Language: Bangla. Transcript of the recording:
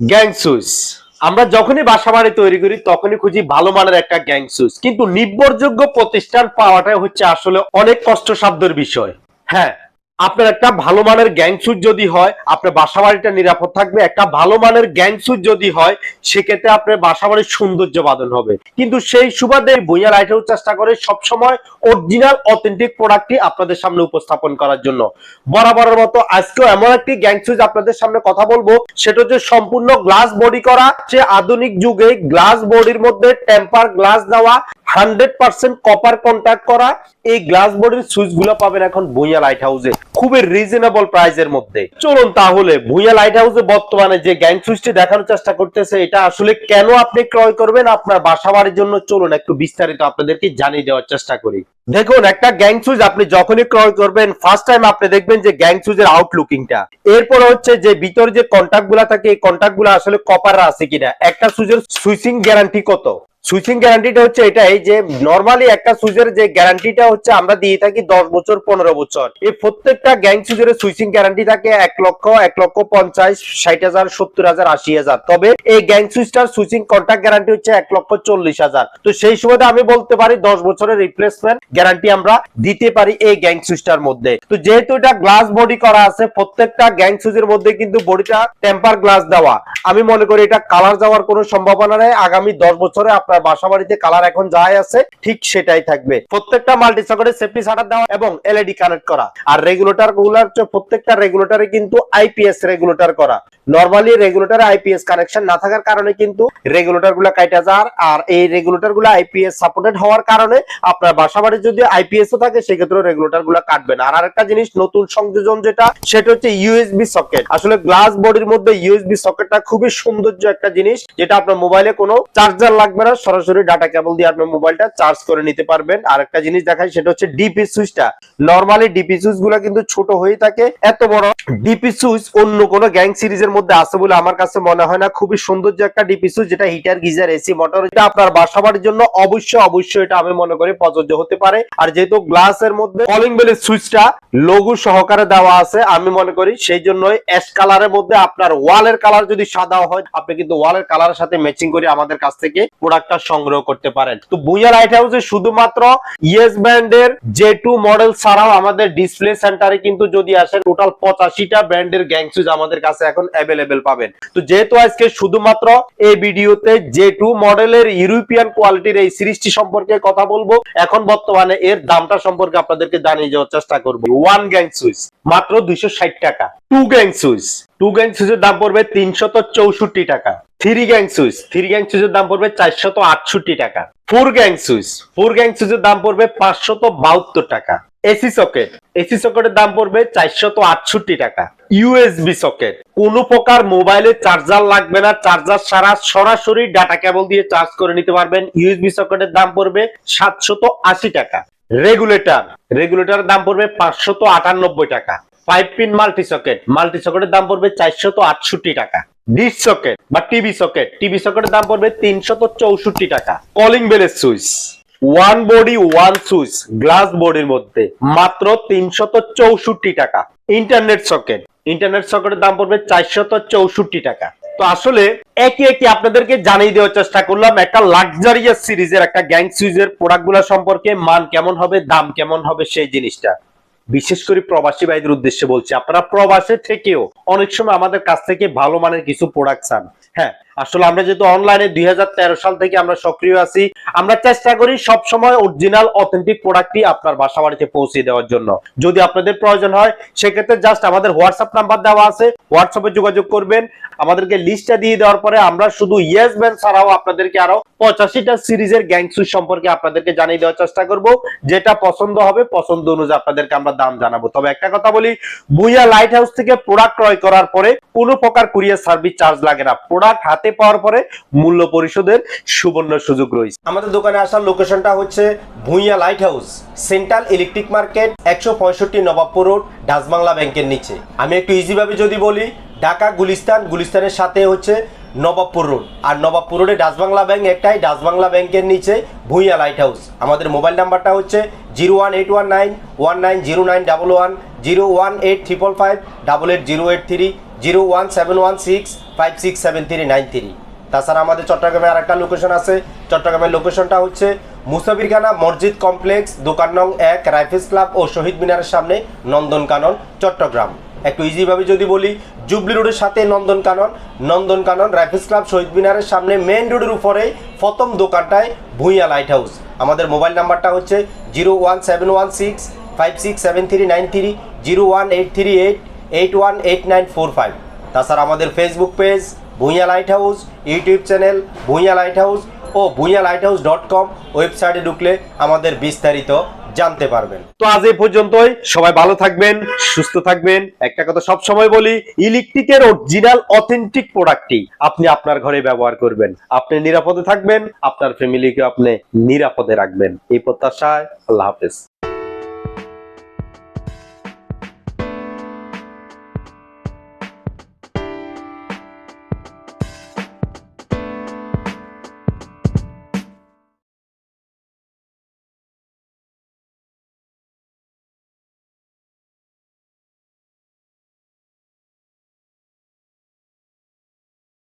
গ্যাং সুইচ আমরা যখনই বাসা বাড়ি তৈরি করি, তখনই খুঁজি ভালো মানের একটা গ্যাং সুইচ কিন্তু নির্ভরযোগ্য প্রতিষ্ঠান পাওয়াটাই হচ্ছে আসলে অনেক কষ্টসাধ্যের বিষয়। হ্যাঁ আপনার একটা ভালো মানের গ্যাং সুইচ যদি হয়, আপনার বাসা বাড়িটা নিরাপদ থাকবে। একটা ভালো মানের গ্যাং সুইচ যদি হয়, সেক্ষেত্রে আপনার বাসা বাড়ির সৌন্দর্য বাদন হবে। কিন্তু সেই সুবাদে ভুইয়া লাইট হাউস চেষ্টা করে সবসময় অরিজিনাল অথেন্টিক প্রোডাক্টটি আপনাদের সামনে উপস্থাপন করার জন্য। বরাবরের মতো আজকেও এমন একটি গ্যাং আপনাদের সামনে কথা বলব। সেটা হচ্ছে সম্পূর্ণ গ্লাস বডি করা। সে আধুনিক যুগে গ্লাস বডির মধ্যে টেম্পার গ্লাস দেওয়া। হান্ড্রেড পার্সেন্ট কপার কন্ট্যাক্ট করা, এই গ্লাস বডির সুইচগুলো পাবেন এখন ভুইয়া লাইট হাউসে খুবই রিজনেবল প্রাইসের মধ্যে। চলুন তাহলে, ভুইয়া লাইট হাউসে বর্তমানে যে গ্যাং সুইচটি দেখানোর চেষ্টা করতেছে, এটা আসলে কেন আপনি ক্রয় করবেন? আপনার বাসা বাড়ির জন্য চলুন একটু বিস্তারিত আপনাদেরকে জানিয়ে দেওয়ার চেষ্টা করি। দেখুন, একটা গ্যাং সুইচ আপনি যখনই ক্রয় করবেন ফার্স্ট টাইম আপনি দেখবেন যে গ্যাং সুইচের আউটলুকিংটা এরপর হচ্ছে যে ভিতর যে কন্টাক্টগুলা থাকে, এই কন্টাক্টগুলা আসলে কপার আছে কিনা? একটা সুইচের সুইচিং গ্যারান্টি কত? সুইচিং গ্যারান্টিটা হচ্ছে এটাই যে নরমালি একটা সুইচের যে গ্যারান্টিটা হচ্ছে আমরা দিয়ে থাকি দশ বছর, পনেরো বছর। এই প্রত্যেকটা গ্যাং সুইচের সুইচিং গ্যারান্টি থাকে এক লক্ষ এক লক্ষ পঞ্চাশ, ষাট হাজার, সত্তর হাজার, আশি হাজার। তবে এই গ্যাং সুইচটার সুইচিং কন্ট্যাক্ট গ্যারান্টি হচ্ছে এক লক্ষ চল্লিশ হাজার। তো সেই সুবাদে আমি বলতে পারি দশ বছরের রিপ্লেসমেন্ট গ্যারান্টি আমরা দিতে পারি এই গ্যাং সুইচটার মধ্যে। তো যেহেতু এটা গ্লাস বডি করা আছে, প্রত্যেকটা গ্যাং সুইচের মধ্যে কিন্তু বডিটা টেম্পার গ্লাস দেওয়া। আমি মনে করি এটা কালার যাওয়ার কোনো সম্ভাবনা নেই। আগামী দশ বছরে আপনার বাসা বাড়িতে কালার এখন যাই আছে, ঠিক সেটাই থাকবে। প্রত্যেকটা মাল্টি সকেটে সেফটি শাটার দেওয়া এবং এলইডি কানেক্ট করা। আর রেগুলেটরগুলার প্রত্যেকটা রেগুলেটরে কিন্তু আইপিএস রেগুলেটর করা। নরমালি রেগুলেটরে আইপিএস কানেকশন না থাকার কারণে কিন্তু রেগুলেটরগুলা কাইটা যার, আর এই রেগুলেটরগুলা আইপিএস সাপোর্টেড হওয়ার কারণে আপনার বাসা বাড়ির যদি আইপিএস ও থাকে সেক্ষেত্রে রেগুলেটরগুলা কাটবে না। আর আরেকটা জিনিস, নতুন সংযোজন যেটা, সেটা হচ্ছে ইউএসবি সকেট আসলে গ্লাস বডির মধ্যে ইউএসবি সকেটটা খুবই সৌন্দর্য একটা জিনিস, যেটা আপনার মোবাইলে কোনো চার্জার লাগবে না সরাসরি ডাটা কেবল দিয়ে আপনার মোবাইলটা চার্জ করে নিতে পারবেন। আর একটা জিনিস দেখাই, সেটা হচ্ছে ডিপি সুইচটা নরমালি ডিপি সুইচগুলা কিন্তু ছোট হয়ে থাকে, এত বড়। ডিপি সুইচ অন্য কোনো গ্যাং সিরিজের মধ্যে আছে বলে আমার কাছে মনে হয় না। খুবই সৌন্দর্য একটা ডিপি সুইচ যেটা হিটার গিজার এসি মোটর এটা আপনার বাসা বাড়ির জন্য অবশ্যই অবশ্যই এটা আমি মনে করি প্রযোজ্য হতে পারে। আর যেহেতু গ্লাসের মধ্যে কলিং বেলের সুইচটা লঘু সহকারে দেওয়া আছে, আমি মনে করি সেই জন্যই অ্যাশ কালারের মধ্যে আপনার ওয়ালের কালার যদি সাদা হয়, আপনি কিন্তু ওয়ালের কালারের সাথে ম্যাচিং করে আমাদের কাছ থেকে প্রোডাক্টটা সংগ্রহ করতে পারেন। তো বুইয়া লাইট হাউসে শুধুমাত্র ইয়েস ব্র্যান্ডের জে টু মডেল ছাড়াও আমাদের ডিসপ্লে সেন্টারে কিন্তু যদি আসেন টোটাল পঁচাশিটা ব্র্যান্ডের গ্যাং সুইচ আমাদের কাছে এখন অ্যাভেলেবেল পাবেন। তো যেহেতু আজকে শুধুমাত্র এই ভিডিওতে জে টু মডেলের ইউরোপিয়ান কোয়ালিটির এই সিরিজটি সম্পর্কে কথা বলব, এখন বর্তমানে এর দামটা সম্পর্কে আপনাদেরকে জানিয়ে যাওয়ার চেষ্টা করব। ওয়ান গ্যাং সুইচ মাত্র দুইশো ষাট টাকা। Two gang switch two gang সুইচের দাম পড়বে তিনশত চৌষট্টি টাকা। Three gang switch three gang সুইচের দাম পড়বে চারশত আটষট্টি টাকা। Four gang switch four gang সুইচের দাম পড়বে পাঁচশত বাহাত্তর টাকা। AC socket. এসি সকেটের দাম পড়বে চারশত আটষট্টি টাকা। USB socket. কোন প্রকার মোবাইলে চার্জার লাগবে না। চার্জার সারা সরাসরি ডাটা কেবল দিয়ে চার্জ করে নিতে পারবেন। ইউএসবি সকেটের দাম পড়বে সাতশত আশি টাকা। রেগুলেটর। রেগুলেটরের দাম পড়বে পাঁচশত আটানব্বই টাকা। Five pin multi socket. Multi সকেটের দাম পড়বে চারশত আটষট্টি টাকা। ডিশ সকেট বা টিভি সকেট টিভি সকেটের দাম পড়বে তিনশত চৌষট্টি টাকা। কলিং বেলের switch one body one switch glass বডির মধ্যে। মাত্র তিনশত চৌষট্টি টাকা। ইন্টারনেট সকেট ইন্টারনেট সকেটের দাম পড়বে চারশত চৌষট্টি টাকা। তো আসলে একে একে আপনাদেরকে জানিয়ে দেওয়ার চেষ্টা করলাম একটা লাক্সারিয়াস সিরিজের একটা গ্যাং সুইজের প্রোডাক্টগুলা সম্পর্কে, মান কেমন হবে, দাম কেমন হবে, সেই জিনিসটা। বিশেষ করে প্রবাসী ভাইদের উদ্দেশ্যে বলছি, আপনারা প্রবাসে থেকেও অনেক সময় আমাদের কাছ থেকে ভালো মানের কিছু প্রোডাক্ট চান। হ্যাঁ আসলে আমরা যেহেতু অনলাইনে দুই সাল থেকে আমরা সক্রিয় আছি, আমরা চেষ্টা করি সব সময় অরিজিনাল অথেন্টিক প্রোডাক্টই আপনার বাসা বাড়িতে পৌঁছে দেওয়ার জন্য। যদি আপনাদের প্রয়োজন হয়, সেক্ষেত্রে জাস্ট আমাদের হোয়াটসঅ্যাপ নাম্বার দেওয়া আছে। হোয়াটসঅ্যাপে যোগাযোগ করবেন। আমাদেরকে লিস্টটা দিয়ে দেওয়ার পরে আমরা শুধু ইয়েস ব্যান্ড ছাড়াও আপনাদেরকে আরও পঁচাশিটা সিরিজের গ্যাং সুইচ সম্পর্কে আপনাদেরকে জানিয়ে দেওয়ার চেষ্টা করব, যেটা পছন্দ হবে, পছন্দ অনুযায়ী আপনাদেরকে আমরা দাম জানাব। তবে একটা কথা বলি, বুইয়া লাইট হাউস থেকে প্রোডাক্ট ক্রয় করার পরে কোনো প্রকার কুরিয়ার সার্ভিস চার্জ লাগে না। প্রোডাক্ট হাতে পাওয়ার পরে মূল্য পরিশোধের সুবর্ণ সুযোগ রয়েছে। আমাদের দোকানে আসার লোকেশনটা হচ্ছে Bhuiya light house central electric market একশো পঁয়ষট্টি নবাবপুর রোড ডাচবাংলা ব্যাংকের নিচে। আমি একটু ইজিভাবে যদি বলি, ঢাকা, গুলিস্তান, গুলিস্তানের সাথে হচ্ছে নবাবপুর রোড। আর নবাবপুর রোডে ডাচবাংলা ব্যাংক একটাই ডাচবাংলা ব্যাংকের নিচে ভুইয়া লাইট হাউস আমাদের মোবাইল নাম্বারটা হচ্ছে zero one eight one nine one nine zero nine double one, zero one eight triple five double eight zero eight three, zero one seven one six five six seven three nine three. তাছাড়া আমাদের চট্টগ্রামে আর একটা লোকেশন আছে। চট্টগ্রামের লোকেশনটা হচ্ছে মুসাফিরখানা মসজিদ কমপ্লেক্স দোকান নং এক, রাইফেলস ক্লাব ও শহীদ মিনারের সামনে নন্দনকানন, চট্টগ্রাম। একটু ইজিভাবে যদি বলি জুবলি রোডের সাথে নন্দনকানন নন্দনকানন রাইফেলস ক্লাব শহীদ মিনারের সামনে মেন রোডের উপরে প্রথম দোকানটায় ভুঁইয়া লাইট হাউস আমাদের মোবাইল নাম্বারটা হচ্ছে zero one seven one six five six seven three nine three zero one eight three eight eight one eight nine four five তাছাড়া আমাদের Facebook page Bhuiya light house YouTube channel Bhuiya light house ও Bhuiya light house dot com ওয়েবসাইটে ঢুকলে আমাদের বিস্তারিত জানতে পারবেন। তো আজ এই পর্যন্তই। সবাই ভালো থাকবেন, সুস্থ থাকবেন। একটা কথা সব সময় বলি, ইলেকট্রিকের অরিজিনাল অথেন্টিক প্রোডাক্টটি আপনি আপনার ঘরে ব্যবহার করবেন। আপনি নিরাপদে থাকবেন, আপনার ফ্যামিলিকে আপনি নিরাপদে রাখবেন। এই প্রত্যাশায় আল্লাহ হাফেজ।